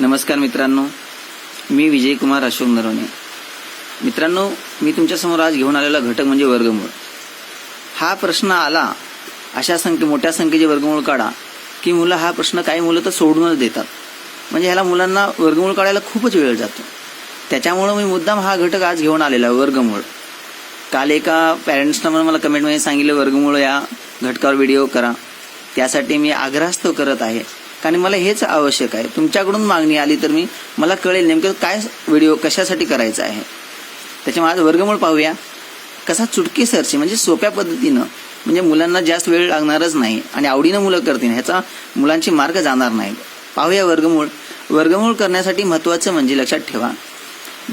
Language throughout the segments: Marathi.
नमस्कार मित्रांनो. मी विजयकुमार अशोक नरवणे. मित्रांनो मी तुमच्यासमोर आज घेऊन आलेला घटक म्हणजे वर्गमूळ. हा प्रश्न आला अशा संख्ये मोठ्या संख्येचे वर्गमूळ काढा की मुलं हा प्रश्न काही मुलं तर सोडूनच देतात. म्हणजे ह्याला मुलांना वर्गमूळ काढायला खूपच वेळ जातो. त्याच्यामुळं मी मुद्दाम हा घटक आज घेऊन आलेला वर्गमूळ. काल एका पॅरेंट्सनं मला कमेंटमध्ये सांगितलं वर्गमूळ या घटकावर व्हिडिओ करा. त्यासाठी मी आग्रहास्तव करत आहे कारण मला हेच आवश्यक आहे. तुमच्याकडून मागणी आली तर मी मला कळेल नेमकं काय व्हिडिओ कशासाठी करायचा आहे. त्याच्यामुळे आज वर्गमूळ पाहूया. कसा चुटकी सरशी म्हणजे सोप्या पद्धतीनं म्हणजे मुलांना जास्त वेळ लागणारच नाही आणि आवडीनं मुलं करतील ह्याचा मुलांची मार्ग जाणार नाही पाहूया वर्गमूळ. वर्गमूळ करण्यासाठी महत्त्वाचं म्हणजे लक्षात ठेवा.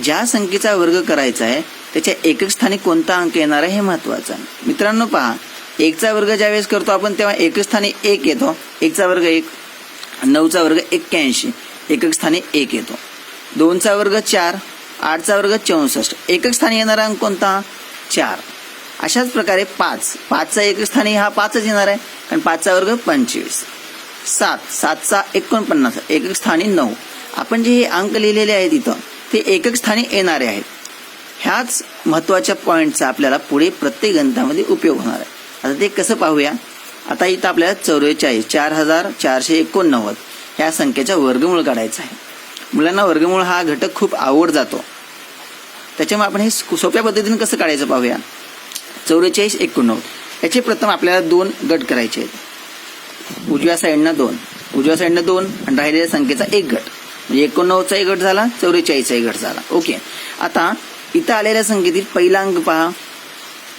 ज्या संख्येचा वर्ग करायचा आहे त्याच्या एकक स्थानी कोणता अंक येणार आहे हे महत्वाचं आहे. मित्रांनो पहा. एकचा वर्ग ज्यावेळेस करतो आपण तेव्हा एकच स्थानी एक येतो. एकचा वर्ग एक. नऊचा वर्ग एक्क्याऐंशी. एकक स्थानी एक येतो. दोनचा वर्ग चार आठचा वर्ग चौसष्ट. एकक स्थानी येणारा अंक कोणता? चार. अशाच प्रकारे पाच. पाचचा एकक स्थानी हा पाचच येणार आहे. कारण पाचचा वर्ग पंचवीस. सात. सातचा एकोणपन्नास. एकक स्थानी नऊ. आपण जे हे अंक लिहिलेले आहेत इथं ते एकक स्थानी येणारे आहेत. ह्याच महत्त्वाच्या पॉईंटचा आपल्याला पुढे प्रत्येक गणितामध्ये उपयोग होणार आहे. आता ते कसं पाहूया? आता इथं आपल्याला चौवेचाळीस चार हजार चारशे एकोणनव्वद ह्या संख्येचा वर्गमूळ काढायचा आहे. मुलांना वर्गमूळ हा घटक खूप आवड जातो. त्याच्यामुळे आपण हे सोप्या पद्धतीने कसं काढायचं पाहूया? चौवेचाळीस एकोणनव्वद. याचे प्रथम आपल्याला दोन गट करायचे आहेत. उजव्या साईडनं दोन. उजव्या साईडनं दोन आणि राहिलेल्या संख्येचा एक गट. म्हणजे एकोणनव्वदचा एक गट झाला चौवेचाळीसचा एक गट झाला. ओके. आता इथं आलेल्या संख्येतील पहिला अंक पहा.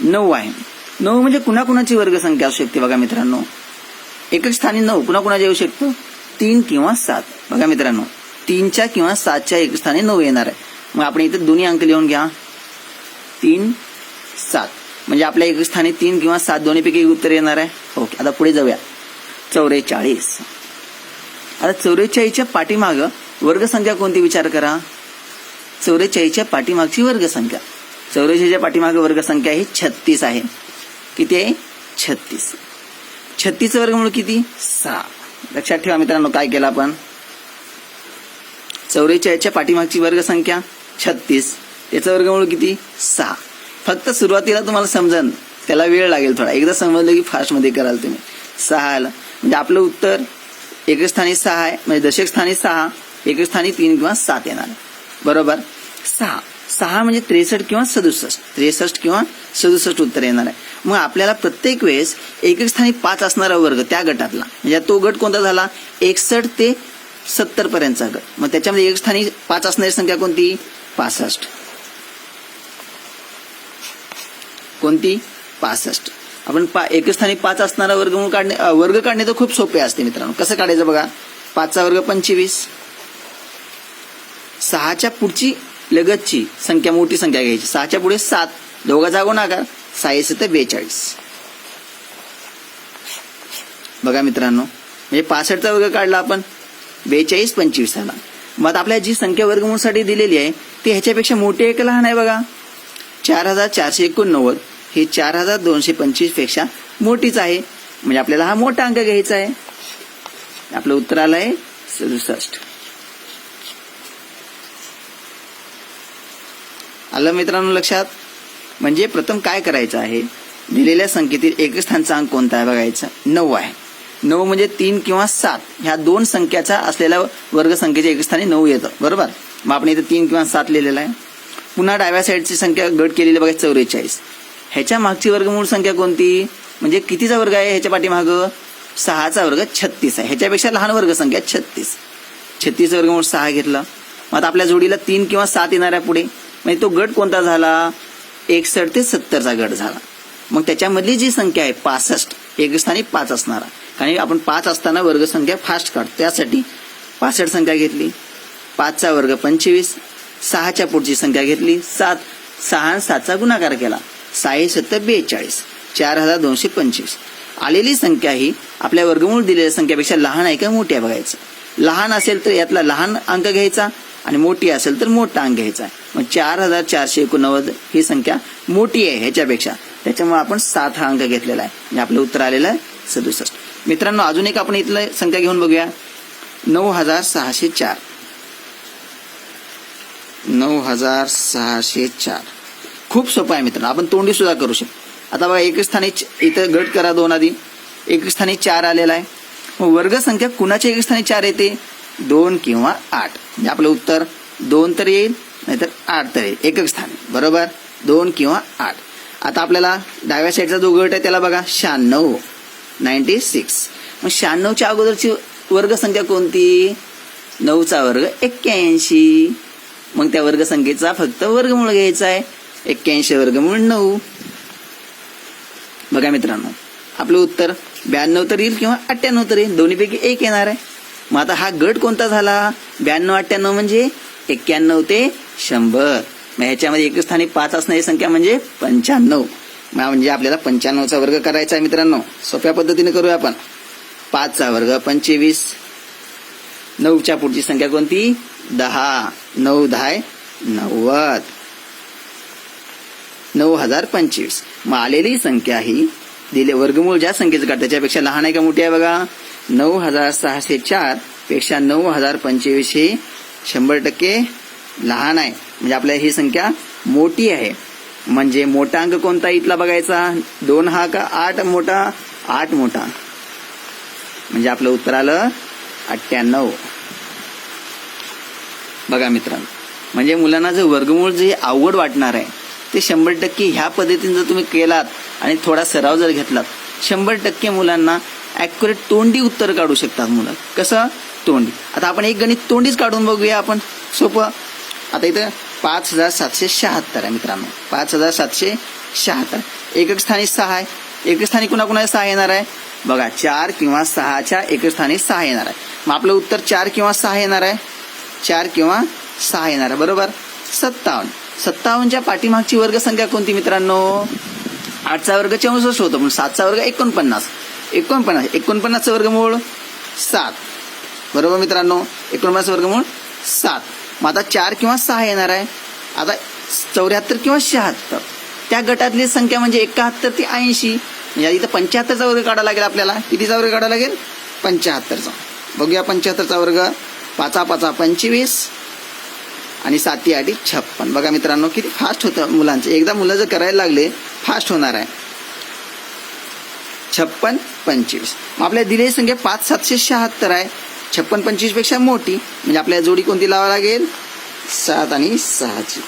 नऊ आहे. नऊ म्हणजे कुणाकुणाची वर्गसंख्या असू शकते बघा मित्रांनो. एकच स्थानी नऊ कुणाकुणाची येऊ शकतो? तीन किंवा सात. बघा मित्रांनो तीनच्या किंवा सातच्या एक स्थानी नऊ येणार आहे. मग आपण इथे दोन्ही अंक लिहून घ्या. तीन सात. म्हणजे आपल्या एक स्थानी तीन किंवा सात दोन्हीपैकी उत्तर येणार आहे. ओके आता पुढे जाऊया. चौवेचाळीस आता चौवेचाळीसच्या पाठीमागं वर्गसंख्या कोणती विचार करा? चौवेचाळीसच्या पाठीमागची वर्गसंख्या. चौवेचाळीसच्या पाठीमाग वर्गसंख्या ही छत्तीस आहे. किती आहे? छत्तीस. छत्तीसचं वर्गमूळ किती? सहा. लक्षात ठेवा मित्रांनो काय केलं आपण? चौवेचाळीसच्या पाठीमागची वर्गसंख्या छत्तीस. त्याचं वर्गमूळ किती? सहा. फक्त सुरुवातीला तुम्हाला समजन त्याला वेळ लागेल थोडा. एकदा समजलं की फास्टमध्ये कराल तुम्ही. सहा म्हणजे आपलं उत्तर एकच स्थानी सहा आहे. म्हणजे दशक स्थानी सहा एकच स्थानी तीन किंवा सात येणार. बरोबर? सहा. सहा म्हणजे त्रेसष्ट किंवा सदुसष्ट. त्रेसष्ट किंवा सदुसष्ट उत्तर येणार आहे. मग आपल्याला प्रत्येक वेळेस एक एक स्थानी पाच असणारा वर्ग त्या गटातला. म्हणजे तो गट कोणता झाला? एकसष्ट ते सत्तर पर्यंतचा गट. मग त्याच्यामध्ये एक स्थानी पाच असणारी संख्या कोणती? पासष्ट. कोणती? पासष्ट. आपण पा एक स्थानी पाच असणारा वर्ग म्हणून काढणे वर्ग काढणे तर खूप सोपे असते मित्रांनो. कसं काढायचं बघा? पाचचा वर्ग पंचवीस. सहाच्या पुढची लगतची संख्या मोठी संख्या घ्यायची. सहाच्या पुढे सात. दोघा जागो नाकार. सहाशे ते बेचाळीस. बघा मित्रांनो म्हणजे पासष्टचा वर्ग काढला आपण बेचाळीस पंचवीस आला मग आता आपल्याला जी संख्या वर्गमूळसाठी दिलेली आहे ती ह्याच्यापेक्षा मोठी आहे लहान आहे बघा? चार हजार चारशे एकोणनव्वद ही चार हजार दोनशे पंचवीसपेक्षा मोठीच आहे. म्हणजे आपल्याला हा मोठा अंक घ्यायचा आहे. आपलं उत्तर आलं आहे सदुसष्ट. आलं मित्रांनो लक्षात? म्हणजे प्रथम काय करायचं आहे? दिलेल्या संख्येतील एकच स्थानचा अंक कोणता आहे बघायचा? नऊ आहे. नऊ म्हणजे तीन किंवा सात. ह्या दोन संख्याचा असलेल्या वर्गसंख्येच्या एक स्थानी नऊ येतं. बरोबर? मग आपण इथं तीन किंवा सात लिहिलेलं आहे. पुन्हा डाव्या साईडची संख्या गट केलेली बघा चौवेचाळीस. ह्याच्या मागची वर्गमूळ संख्या कोणती? म्हणजे कितीचा वर्ग आहे ह्याच्या पाठीमागं? सहाचा वर्ग छत्तीस आहे. ह्याच्यापेक्षा लहान वर्गसंख्या छत्तीस. छत्तीस वर्गमूळ सहा घेतला. मग आता आपल्या जोडीला तीन किंवा सात येणार आहे पुढे. म्हणजे तो गट कोणता झाला? एकसष्ट ते सत्तरचा गट झाला. मग त्याच्यामधली जी संख्या आहे पासष्ट एक स्थानी पाच असणारा. कारण आपण पाच असताना वर्गसंख्या फास्ट काढतो. त्यासाठी पासष्ट संख्या घेतली. पाचचा वर्ग पंचवीस सहाच्या पुढची संख्या घेतली. सात सहा सातचा गुणाकार केला. सहा सत्तर बेचाळीस चार हजार दोनशे पंचवीस. आलेली संख्या ही आपल्या वर्गमूळ दिलेल्या संख्यापेक्षा लहान आहे का मोठी आहे बघायचं. लहान असेल तर यातला लहान अंक घ्यायचा आणि मोठी असेल तर मोठा अंक घ्यायचा मग चार हजार चारशे एकोणनव्वद ही संख्या मोठी आहे ह्याच्यापेक्षा. त्याच्यामुळे आपण सात हा अंक घेतलेला आहे. आणि आपलं उत्तर आलेलं आहे सदुसष्ट. मित्रांनो अजून एक आपण इथलं संख्या घेऊन बघूया. नऊ हजार सहाशे चार. नऊ हजार सहाशे चार. खूप सोपं आहे मित्रांनो. आपण तोंडी सुद्धा करू शकतो. आता बघा एक स्थानी च- इथं गट करा दोन आधी. एक स्थानी चार आलेला आहे. मग वर्ग संख्या कुणाच्या एक स्थानी चार येते? दोन किंवा आठ. म्हणजे आपलं उत्तर दोन तर येईल. नाहीतर आठ तळे एकक स्थान. बरोबर? दोन किंवा आठ. आता आपल्याला डाव्या साईडचा जो गट आहे त्याला बघा शहाण्णव. नाईन्टी सिक्स मग शहाण्णवच्या अगोदरची वर्गसंख्या कोणती? नऊचा वर्ग एक्क्याऐंशी. मग त्या वर्गसंख्येचा फक्त वर्गमूळ घ्यायचा आहे. एक्क्याऐंशी वर्गमूळ नऊ. बघा मित्रांनो आपलं उत्तर ब्याण्णव तर येईल किंवा अठ्ठ्याण्णव तर येईल दोन्हीपैकी एक येणार आहे. मग आता हा गट कोणता झाला? ब्याण्णव अठ्ठ्याण्णव म्हणजे एक्क्याण्णव ते शंभर. मग ह्याच्यामध्ये एकवीस स्थानी पाच असणारी संख्या म्हणजे पंच्याण्णव. म्हणजे आपल्याला पंच्याण्णवचा वर्ग करायचा आहे मित्रांनो. सोप्या पद्धतीने करूया आपण. पाचचा वर्ग पंचवीस. नऊच्या पुढची संख्या कोणती? दहा. नऊ दहा नव्वद. नऊ हजार पंचवीस. मग आलेली संख्या ही दिले वर्गमूळ ज्या संख्येचं काढ त्याच्यापेक्षा लहान आहे का मोठी आहे बघा? नऊ हजार सहाशे चारपेक्षा नऊ हजार पंचवीस हे शंभर टक्के लहान आहे. म्हणजे आपल्याला ही संख्या मोठी आहे. म्हणजे मोठा अंक कोणता इथला बघायचा? दोन हा का आठ मोठा? आठ मोठा. म्हणजे आपलं उत्तर आलं अठ्ठ्याण्णव. बघा मित्रांनो म्हणजे मुलांना जे वर्गमूळ जे अवघड वाटणार आहे ते शंभर टक्के ह्या पद्धतीने जर तुम्ही केलात आणि थोडा सराव जर घेतलात शंभर टक्के मुलांना ॲक्युरेट तोंडी उत्तर काढू शकतात मुलं. कसं? तोंडी. आता आपण एक गणित तोंडीच काढून बघूया आपण. सोपं? आता इथं पाच हजार सातशे शहात्तर आहे मित्रांनो. पाच हजार सातशे शहात्तर. एकक स्थानी सहा आहे. एकक स्थानी कुणाकुणाला सहा येणार आहे? बघा चार किंवा सहाच्या एकक स्थानी सहा येणार आहे. मग आपलं उत्तर चार किंवा सहा येणार आहे? चार किंवा सहा येणार आहे. बरोबर? सत्तावन्न. सत्तावन्नच्या पाठीमागची वर्गसंख्या कोणती मित्रांनो? आठचा वर्ग चौसष्ट होतो म्हणून सातचा वर्ग एकोणपन्नास. एकोणपन्नास. एकोणपन्नासचा वर्गमूळ सात. बरोबर मित्रांनो? एकोणपन्नास वर्गमूळ सात. मग आता चार किंवा सहा येणार आहे. आता चौऱ्याहत्तर किंवा शहात्तर. त्या गटातली संख्या म्हणजे एकाहत्तर ते ऐंशी. म्हणजे इथं पंच्याहत्तरचा वर्ग काढावा लागेल आपल्याला. कितीचा वर्ग काढावा लागेल? पंच्याहत्तरचा. बघूया पंच्याहत्तरचा वर्ग. पाचा पाचा पंचवीस. आणि साती आठी छप्पन. बघा मित्रांनो किती फास्ट होतं मुलांचं. एकदा मुलं जर करायला लागले फास्ट होणार आहे. छप्पन पंचवीस. मग दिलेली संख्या पाच सातशे शहात्तर आहे. छप्पन पंचवीसपेक्षा मोठी. म्हणजे आपल्याला जोडी कोणती लावा लागेल? सात आणि सहाची.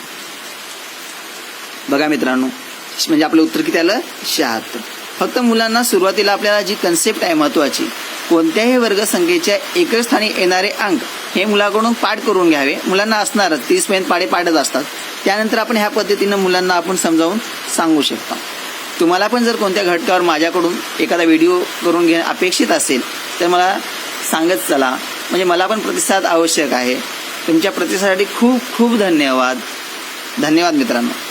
बघा मित्रांनो म्हणजे आपलं उत्तर किती आलं? शहात्तर. फक्त मुलांना सुरुवातीला आपल्याला जी कन्सेप्ट आहे महत्वाची कोणत्याही वर्गसंख्येच्या एकच स्थानी येणारे अंक हे मुलाकडून पाठ करून घ्यावे. मुलांना असणारच तीस पर्यंत पाडे पाडत असतात. त्यानंतर आपण ह्या पद्धतीनं मुलांना आपण समजावून सांगू शकतो. तुम्हाला पण जर कोणत्या घटकावर माझ्याकडून एखादा व्हिडिओ करून घेणं अपेक्षित असेल तर मला सांगत चला. म्हणजे मला पण प्रतिसाद आवश्यक आहे. तुमच्या प्रतिसादासाठी खूप खूप धन्यवाद. धन्यवाद मित्रांनो.